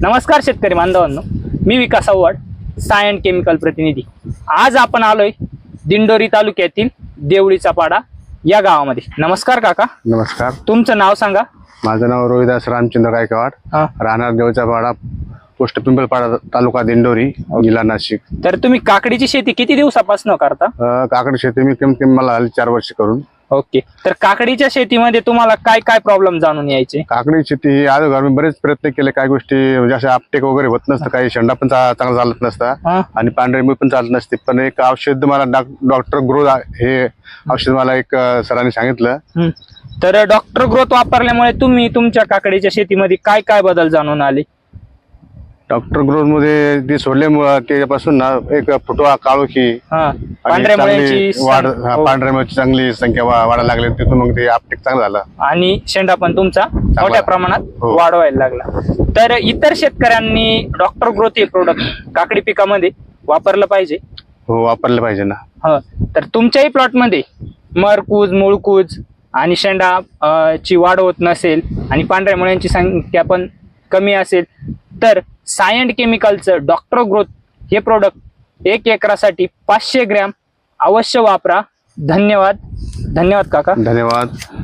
नमस्कार शेतकरी बांधवांनो मी विकास आव्हाड सायन केमिकल प्रतिनिधी. आज आपण आलोय दिंडोरी तालुक्यातील देवळीचा पाडा या गावामध्ये. नमस्कार काका. नमस्कार. तुमचं नाव सांगा. माझं नाव रोहिदास रामचंद्र गायकवाड. हा. राहणार देवचा पाडा पोस्ट पिंपळपाडा तालुका दिंडोरी जिल्हा नाशिक. तर तुम्ही काकडीची शेती किती दिवसापासून करता? अं, काकड शेती मी कमीत कमी मला आली चार वर्ष करून. ओके. तर काकडीच्या शेतीमध्ये तुम्हाला काय काय प्रॉब्लेम जाणून यायचे? काकडी शेती ही अगोदर मी बरेच प्रयत्न केले काही गोष्टी म्हणजे अशा आपटेक वगैरे होत नसतं काही शेंडा पण चा- चांगला चालत नसता हा. आणि पांढरे मुळे पण चालत नसते. पण एक औषध मला डॉक- डॉक्टर ग्रो हे औषध मला एक अं, सरांनी सांगितलं. हम्म. तर डॉक्टर ग्रोथ वापरल्यामुळे तुम्ही तुमच्या काकडीच्या शेतीमध्ये काय काय बदल जाणून आले? डॉक्टर ग्रोथमध्ये ते सोडल्यामुळं त्याच्यापासून ना एक फुटवा काळोखी. हा आणि पांढऱ्या चांगली मुळ्यांची वाढ सं- हा, हो. पांढऱ्या मुळ्याची चांगली संख्या वा- वाढायला लागली तिथून मग ते आपटेक चांगलं झालं. आणि शेंडा पण तुमचा मोठ्या प्रमाणात हो. वाढवायला लागला. तर इतर शेतकऱ्यांनी डॉक्टर ग्रोथ हे प्रोडक्ट काकडी पिकामध्ये वापरलं पाहिजे. हो वापरलं पाहिजे ना. ह. तर तुमच्याही प्लॉटमध्ये मरकूज मुळकूज आणि शेंडा अं, ची वाढ होत नसेल आणि पांढऱ्या मुळ्यांची संख्या पण कमी असेल तर सायंट केमिकलचं डॉक्टर ग्रोथ हे प्रोडक्ट एक एकरासाठी पाचशे ग्रॅम अवश्य वापरा. धन्यवाद. धन्यवाद काका. धन्यवाद.